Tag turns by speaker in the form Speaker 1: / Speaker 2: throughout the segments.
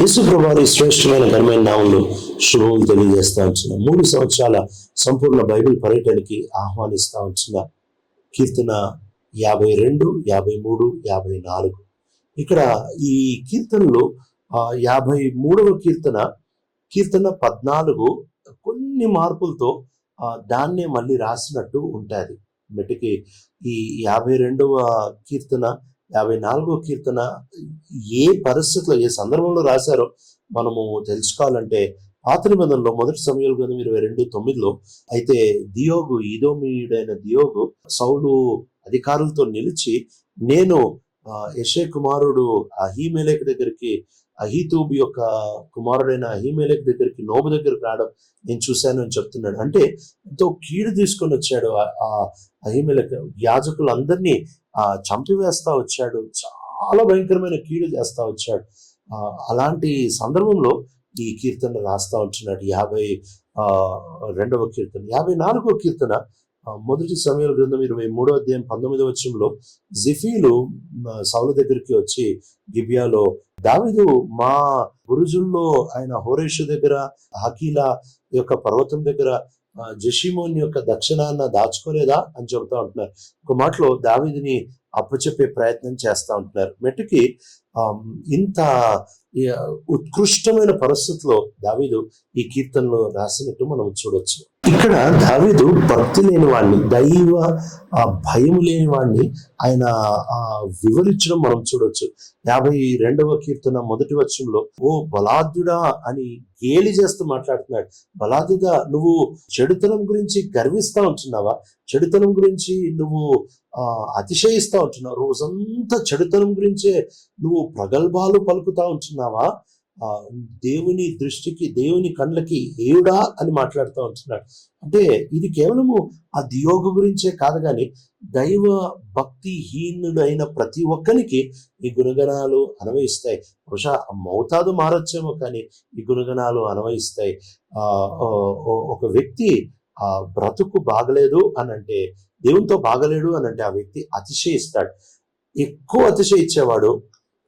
Speaker 1: ఈ శ్రేష్టమైన ఘనమైన నామంలో శుభములు తెలియజేస్తా ఉంచిన. మూడు సంవత్సరాల సంపూర్ణ బైబిల్ పర్యటనకి ఆహ్వానిస్తా ఉంచిన కీర్తన యాభై రెండు యాభై మూడు యాభై నాలుగు. ఇక్కడ ఈ కీర్తనలో యాభై మూడవ కీర్తన కీర్తన పద్నాలుగు కొన్ని మార్పులతో దాన్నే మళ్ళీ రాసినట్టు ఉంటుంది. మెటికి ఈ యాభై రెండవ కీర్తన యాభై నాలుగో కీర్తన ఏ పరిస్థితిలో ఏ సందర్భంలో రాశారో మనము తెలుసుకోవాలంటే పాత నిబంధనలో మొదటి సమయంలో గ్రంథం ఇరవై రెండు తొమ్మిదిలో అయితే దియోగు ఇదోమీయుడైన దియోగు సౌలు అధికారులతో నిలిచి నేను ఆ, కుమారుడు అహీమేలేక్ దగ్గరికి అహీతూబ్ యొక్క కుమారుడైన అహీమేలేక్ దగ్గరికి నోబు దగ్గరికి రావడం నేను చూశాను అని చెప్తున్నాడు. అంటే ఎంతో కీడు తీసుకొని వచ్చాడు ఆ అహీమెలెక్ యాజకులందరినీ ఆ చంపివేస్తా వచ్చాడు. చాలా భయంకరమైన కీడు చేస్తా వచ్చాడు. అలాంటి సందర్భంలో ఈ కీర్తన రాస్తా ఉంటున్నాడు. యాభై ఆ, రెండవ కీర్తన యాభై నాలుగవ కీర్తన మొదటి సమయంలో గ్రంథం ఇరవై మూడో అధ్యాయం పంతొమ్మిదవ వచ్చంలో జిఫీలు సౌల దగ్గరికి వచ్చి గిబియాలో దావిదు మా బురుజుల్లో ఆయన హోరేషు దగ్గర హకీలా యొక్క పర్వతం దగ్గర జషిమోన్ యొక్క దక్షిణాన్న దాచుకోలేదా అని చెబుతా ఉంటున్నారు. ఒక మాటలో దావిదిని అప్పచెప్పే ప్రయత్నం చేస్తా ఉంటున్నారు. మెట్టుకి ఇంత ఉత్కృష్టమైన పరిస్థితిలో దావీదు ఈ కీర్తనలో రాసినట్టు మనం చూడొచ్చు. ఇక్కడ దావీదు భక్తి లేని వాడిని దైవ ఆ, భయం లేని వాడిని ఆయన ఆ, వివరించడం మనం చూడొచ్చు. యాభై రెండవ కీర్తన మొదటి వచ్చంలో ఓ బలాద్యుడా అని గేలి చేస్తూ మాట్లాడుతున్నాడు. బలాద్యుడా నువ్వు చెడుతనం గురించి గర్విస్తూ ఉంటున్నావా? చెడుతనం గురించి నువ్వు ఆ, అతిశయిస్తా ఉంటున్నావు? రోజంతా చెడుతనం గురించే నువ్వు ప్రగల్భాలు పలుకుతా ఉంటున్నావా? దేవుని దృష్టికి దేవుని కళ్ళకి ఏవుడా అని మాట్లాడుతూ ఉంటున్నాడు. అంటే ఇది కేవలము ఆ దియోగు గురించే కాదు కానీ దైవ భక్తి హీనుడైన ప్రతి ఒక్కరికి ఈ గుణగణాలు అన్వయిస్తాయి. బహుశా మౌతాదు మారొచ్చేమో కానీ ఈ గుణగణాలు అన్వయిస్తాయి. ఆ, ఓ- ఓ- ఒక వ్యక్తి ఆ బ్రతుకు బాగలేదు అని అంటే దేవునితో బాగలేడు అని అంటే ఆ వ్యక్తి అతిశయిస్తాడు. ఎక్కువ అతిశయించేవాడు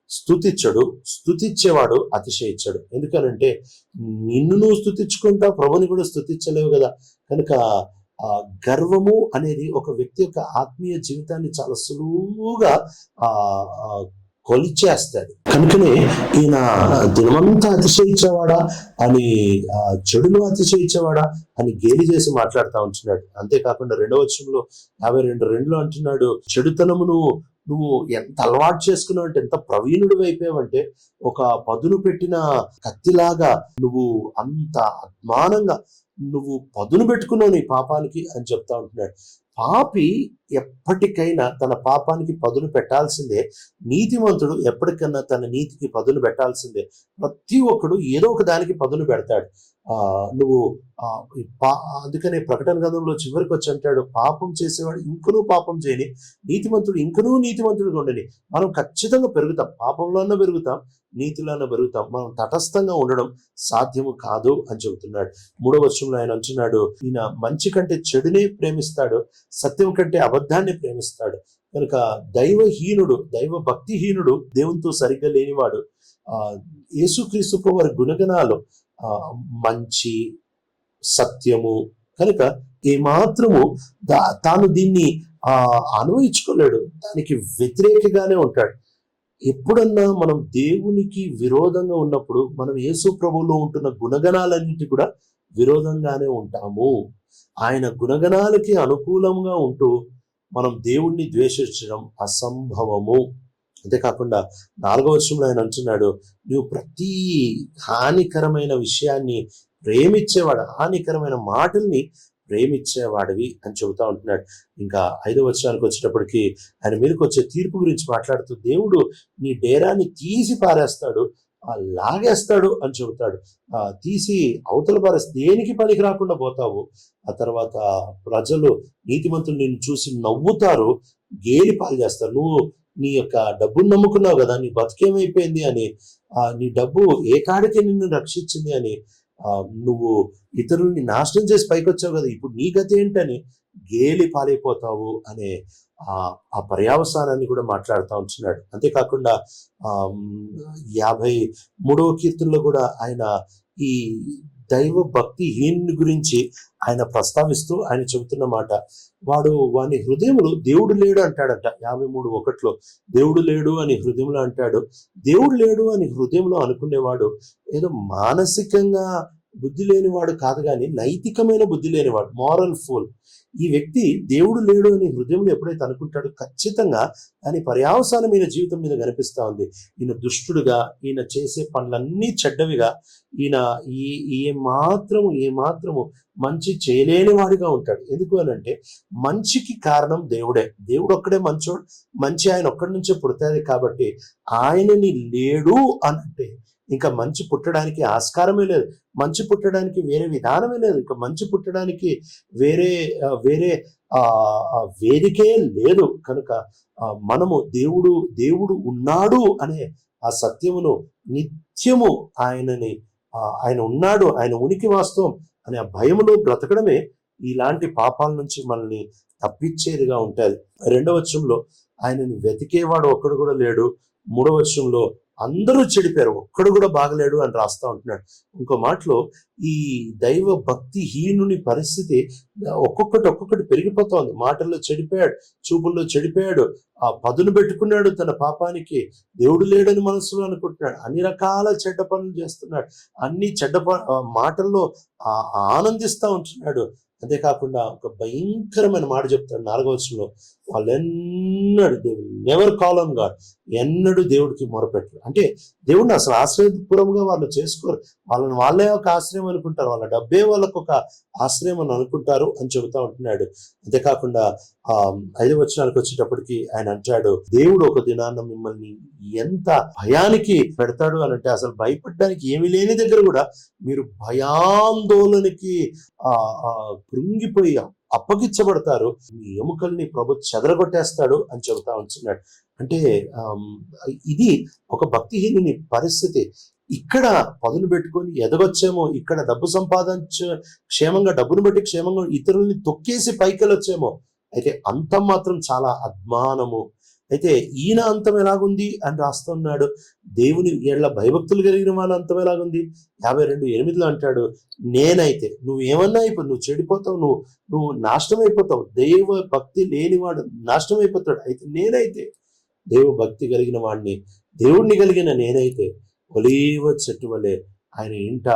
Speaker 1: స్థుతిచ్చడు స్థుతిచ్చేవాడు అతిశయించడు. ఎందుకనంటే నిన్ను నువ్వు స్థుతించుకుంటా ప్రభుని కూడా స్థుతించలేవు కదా. కనుక ఆ గర్వము అనేది ఒక వ్యక్తి యొక్క ఆత్మీయ జీవితాన్ని చాలా సులువుగా ఆ కొలిచేస్తాడు కనుకనే ఈయన దినమంతా అతిశయించేవాడా? అని ఆ, చెడును అతిశయించేవాడా? అని గేలి చేసి మాట్లాడుతూ ఉంటున్నాడు. అంతేకాకుండా రెండవ వచ్చంలో యాభై రెండు రెండులో అంటున్నాడు చెడుతనమును నువ్వు ఎంత అలవాటు చేసుకున్నావు అంటే ఎంత ప్రవీణుడు అయిపోయావంటే ఒక పదును పెట్టిన కత్తిలాగా నువ్వు అంత అద్మానంగా నువ్వు పదును పెట్టుకున్నావు నీ పాపానికి అని చెప్తా ఉంటున్నాడు. పాపి ఎప్పటికైనా తన పాపానికి పదును పెట్టాల్సిందే. నీతిమంతుడు ఎప్పటికైనా తన నీతికి పదును పెట్టాల్సిందే. ప్రతి ఒక్కడు ఏదో ఒక దానికి పదును పెడతాడు. నువ్వు పా అందుకనే ప్రకటన గతంలో చివరికి వచ్చి అంటాడు పాపం చేసేవాడు ఇంకనూ పాపం చేయని నీతిమంతుడు ఇంకనూ నీతిమంతుడు ఉండని. మనం ఖచ్చితంగా పెరుగుతాం పాపంలోనే పెరుగుతాం నీతిలోనే పెరుగుతాం. మనం తటస్థంగా ఉండడం సాధ్యము కాదు అని చెబుతున్నాడు. మూడవ వర్షంలో ఆయన అంటున్నాడు ఈయన మంచి కంటే చెడునే ప్రేమిస్తాడు సత్యం కంటే అబద్ధాన్ని ప్రేమిస్తాడు. కనుక దైవహీనుడు దైవ భక్తిహీనుడు దేవునితో సరిగ్గా లేనివాడు ఆ యేసుక్రీస్తు వారి గుణగణాలు ఆ, మంచి సత్యము కనుక ఏమాత్రము దా తాను దీన్ని అనువయించుకోలేడు దానికి వ్యతిరేకగానే ఉంటాడు. ఎప్పుడన్నా మనం దేవునికి విరోధంగా ఉన్నప్పుడు మనం యేసు ప్రభువులో ఉంటున్న గుణగణాలన్నిటి కూడా విరోధంగానే ఉంటాము. ఆయన గుణగణాలకి అనుకూలంగా ఉంటూ మనం దేవుణ్ణి ద్వేషించడం అసంభవము. అంతేకాకుండా నాలుగో వర్షంలో ఆయన అంటున్నాడు నువ్వు ప్రతి హానికరమైన విషయాన్ని ప్రేమించేవాడు హానికరమైన మాటల్ని ప్రేమించేవాడివి అని చెబుతా ఉంటున్నాడు. ఇంకా ఐదో వర్షానికి వచ్చేటప్పటికి ఆయన మీదకి వచ్చే తీర్పు గురించి మాట్లాడుతూ దేవుడు నీ డేరాన్ని తీసి పారేస్తాడు లాగేస్తాడు అని చెబుతాడు. తీసి అవతల పారేస్తే దేనికి పనికి రాకుండా పోతావు? ఆ తర్వాత ప్రజలు నీతిమంతులు నిన్ను చూసి నవ్వుతారు గేలి పాలు చేస్తారు. నువ్వు నీ యొక్క డబ్బును నమ్ముకున్నావు కదా నీ బతికేమైపోయింది అని నీ డబ్బు ఏ కాడికి నిన్ను రక్షించింది అని నువ్వు ఇతరుల్ని నాశనం చేసి పైకి వచ్చావు కదా ఇప్పుడు నీ గతి ఏంటని గేలి పాలైపోతావు అనే ఆ పర్యావసానాన్ని కూడా మాట్లాడుతూ ఉంటున్నాడు. అంతేకాకుండా యాభై మూడవ కీర్తనలో కూడా ఆయన ఈ దైవ భక్తి హీనుని గురించి ఆయన ప్రస్తావిస్తూ ఆయన చెబుతున్న మాట. వాడు వాని హృదయములు దేవుడు లేడు అంటాడట. యాభై మూడు ఒకటిలో దేవుడు లేడు అని హృదయంలో అంటాడు. దేవుడు లేడు అని హృదయంలో అనుకునేవాడు ఏదో మానసికంగా బుద్ధి లేనివాడు కాదు కానీ నైతికమైన బుద్ధి లేనివాడు మారల్ ఫుల్ ఈ వ్యక్తి దేవుడు లేడు అని హృదయంలో ఎప్పుడైతే అనుకుంటాడో ఖచ్చితంగా దాని పర్యావసానమైన జీవితం మీద కనిపిస్తూ ఉంది. ఈయన దుష్టుడుగా ఈయన చేసే పనులన్నీ చెడ్డవిగా ఈయన ఈ ఏ మాత్రము ఏ మాత్రము మంచి చేయలేని వాడిగా ఉంటాడు. ఎందుకు అని అంటే మంచికి కారణం దేవుడే. దేవుడు ఒక్కడే మంచోడు మంచి ఆయన ఒక్కడి నుంచే పుడతాది కాబట్టి ఆయనని లేడు అనంటే ఇంకా మంచి పుట్టడానికి ఆస్కారమే లేదు. మంచి పుట్టడానికి వేరే విధానమే లేదు. ఇంకా మంచి పుట్టడానికి వేరే వేరే వేదికే లేదు. కనుక మనము దేవుడు దేవుడు ఉన్నాడు అనే ఆ సత్యమును నిత్యము ఆయనని ఆయన ఉన్నాడు ఆయన ఉనికి వాస్తవం అనే ఆ భయములో బ్రతకడమే ఇలాంటి పాపాల నుంచి మనల్ని తప్పించేదిగా ఉంటుంది. రెండవ వచనంలో ఆయనని వెతికేవాడు ఒక్కడు కూడా లేడు. మూడవ వచనంలో అందరూ చెడిపోయారు. ఒక్కడు కూడా బాగలేడు అని రాస్తా ఉంటున్నాడు. ఇంకో మాటలో ఈ దైవ భక్తి హీనుని పరిస్థితి ఒక్కొక్కటి ఒక్కొక్కటి పెరిగిపోతోంది మాటల్లో చెడిపోయాడు చూపుల్లో చెడిపోయాడు ఆ పదును పెట్టుకున్నాడు తన పాపానికి. దేవుడు లేడని మనసులో అనుకుంటున్నాడు. అన్ని రకాల చెడ్డ పనులు చేస్తున్నాడు. అన్ని చెడ్డ ప- మాటల్లో ఆ- ఆనందిస్తా ఉంటున్నాడు. అంతేకాకుండా ఒక భయంకరమైన మాట చెప్తాడు నాలుగవచనంలో వాళ్ళెన్నడు దేవుడు నెవర్ కాల్ ఆన్ గాడ్ ఎన్నడూ దేవుడికి మొరపెట్టరు. అంటే దేవుడిని అసలు ఆశ్రయపురంగా వాళ్ళు చేసుకోరు. వాళ్ళని వాళ్ళే ఒక ఆశ్రయం అనుకుంటారు. వాళ్ళ డబ్బే వాళ్ళకు ఒక ఆశ్రయం అని అనుకుంటారు అని చెబుతా ఉంటున్నాడు. అంతేకాకుండా ఆ ఐదు వచనాలకు వచ్చేటప్పటికి ఆయన అంటాడు దేవుడు ఒక దినాన్న మిమ్మల్ని ఎంత భయానికి పెడతాడు అని అంటే అసలు భయపడడానికి ఏమీ లేని దగ్గర కూడా మీరు భయాందోళనకి ఆ కృంగిపోయి అప్పగించబడతారు. మీ ఎముకల్ని ప్రభు చెదరగొట్టేస్తాడు అని చెబుతా ఉంటున్నాడు. అంటే ఇది ఒక భక్తిహీనుని పరిస్థితి. ఇక్కడ పదును పెట్టుకొని ఎదగొచ్చేమో ఇక్కడ డబ్బు సంపాదించ క్షేమంగా డబ్బును బట్టి క్షేమంగా ఇతరుల్ని తొక్కేసి పైకెళ్ళొచ్చేమో. అయితే అంతం మాత్రం చాలా అద్మానము అయితే ఈయన అంతం ఎలాగుంది అని రాస్తున్నాడు. దేవుని ఏళ్ళ భయభక్తులు కలిగిన వాళ్ళ అంతం ఎలాగుంది? యాభై రెండు ఎనిమిదిలో అంటాడు నేనైతే నువ్వు ఏమన్నా అయిపో నువ్వు చెడిపోతావు నువ్వు నువ్వు నాశనం అయిపోతావు. దైవ భక్తి లేనివాడు నాశనం అయిపోతాడు. అయితే నేనైతే దేవ భక్తి కలిగిన వాడిని దేవుణ్ణి కలిగిన నేనైతే ఒలీవ చెట్టు వలె ఆయన ఇంట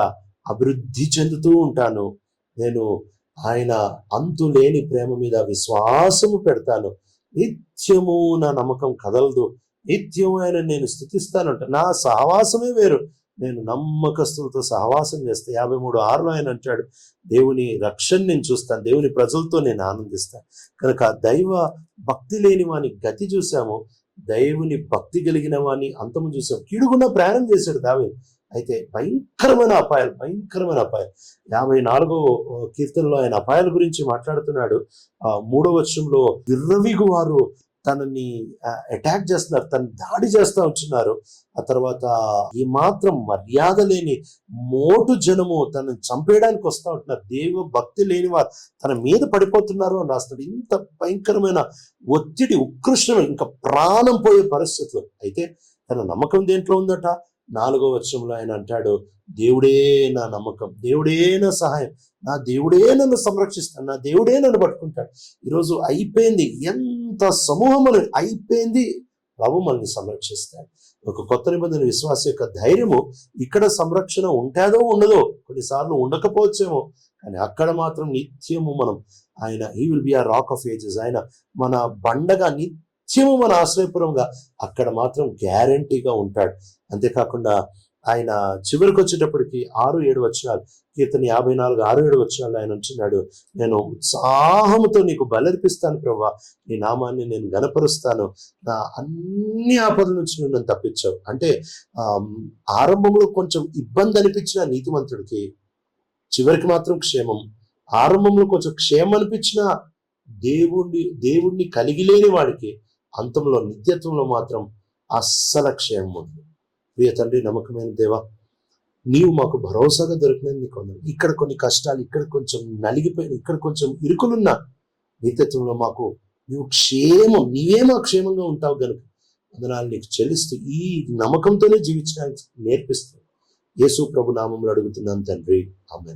Speaker 1: అభివృద్ధి చెందుతూ ఉంటాను. నేను ఆయన అంతు లేని ప్రేమ మీద విశ్వాసము పెడతాను. నిత్యము నా నమ్మకం కదలదు. నిత్యము ఆయన నేను స్థుతిస్తానంట. నా సహవాసమే వేరు. నేను నమ్మకస్తులతో సహవాసం చేస్తే. యాభై మూడు ఆరులో ఆయన అంటాడు దేవుని రక్షణ నేను చూస్తాను. దేవుని ప్రజలతో నేను ఆనందిస్తాను. కనుక దైవ భక్తి లేని వాని గతి చూసాము. దైవుని భక్తి కలిగిన వాని అంతము చూసాం కీడుగున్న ప్రయాణం చేశాడు దావే అయితే భయంకరమైన అపాయాలు భయంకరమైన అపాయాలు. యాభై నాలుగో కీర్తనలో ఆయన అపాయాల గురించి మాట్లాడుతున్నాడు. ఆ వర్షంలో విర్రవిగు వారు తనని అటాక్ చేస్తున్నారు తను దాడి చేస్తూ ఉంటున్నారు. ఆ తర్వాత ఈ మాత్రం మర్యాద లేని మోటు జనము తనని చంపేయడానికి వస్తూ ఉంటున్నారు. దేవ భక్తి లేని వారు తన మీద పడిపోతున్నారు అని రాస్తున్నాడు. ఇంత భయంకరమైన ఒత్తిడి ఉత్కృష్టమైన ఇంకా ప్రాణం పోయే పరిస్థితులు. అయితే తన నమ్మకం దేంట్లో ఉందట? నాలుగో వర్షంలో ఆయన అంటాడు దేవుడే నా నమ్మకం దేవుడే నా సహాయం నా దేవుడే నన్ను సంరక్షిస్తాడు నా దేవుడే నన్ను పట్టుకుంటాడు. ఈరోజు అయిపోయింది ఎంత సమూహం అయిపోయింది ప్రభు మనల్ని సంరక్షిస్తాడు. ఒక కొత్త నిబంధన విశ్వాస యొక్క ధైర్యము ఇక్కడ సంరక్షణ ఉంటాదో ఉండదో కొన్నిసార్లు ఉండకపోవచ్చేమో కానీ అక్కడ మాత్రం నిత్యము మనం ఆయన he will be a rock of ages ఆయన మన బండగా నిత్యము మన ఆశ్రయపురంగా అక్కడ మాత్రం గ్యారంటీగా ఉంటాడు. అంతేకాకుండా ఆయన చివరికి వచ్చేటప్పటికి ఆరు ఏడు వచ్చినాలు కీర్తన యాభై నాలుగు ఆరు ఏడు వచ్చినాలు ఆయన ఉంచున్నాడు. నేను ఉత్సాహంతో నీకు బలర్పిస్తాను ప్రభా నీ నామాన్ని నేను గనపరుస్తాను నా అన్ని ఆపదల నుంచి నువ్వు నన్ను తప్పించావు. అంటే ఆరంభంలో కొంచెం ఇబ్బంది అనిపించిన నీతిమంతుడికి చివరికి మాత్రం క్షేమం. ఆరంభంలో కొంచెం క్షేమం అనిపించిన దేవుణ్ణి దేవుణ్ణి కలిగి లేని వాడికి అంతంలో నిత్యత్వంలో మాత్రం అస్సల క్షేమం ఉంది ప్రియ తండ్రి నమ్మకమైన దేవ నీవు మాకు భరోసాగా దొరికినది నీకు ఇక్కడ కొన్ని కష్టాలు ఇక్కడ కొంచెం నలిగిపోయిన ఇక్కడ కొంచెం ఇరుకులున్న నిత్యత్వంలో మాకు నువ్వు క్షేమం నీవే మా క్షేమంగా ఉంటావు కనుక వందనాలు నీకు చెల్లిస్తూ ఈ నమ్మకంతోనే జీవించడానికి నేర్పిస్తాను యేసు ప్రభు నామంలో అడుగుతున్నాను తండ్రి. ఆమె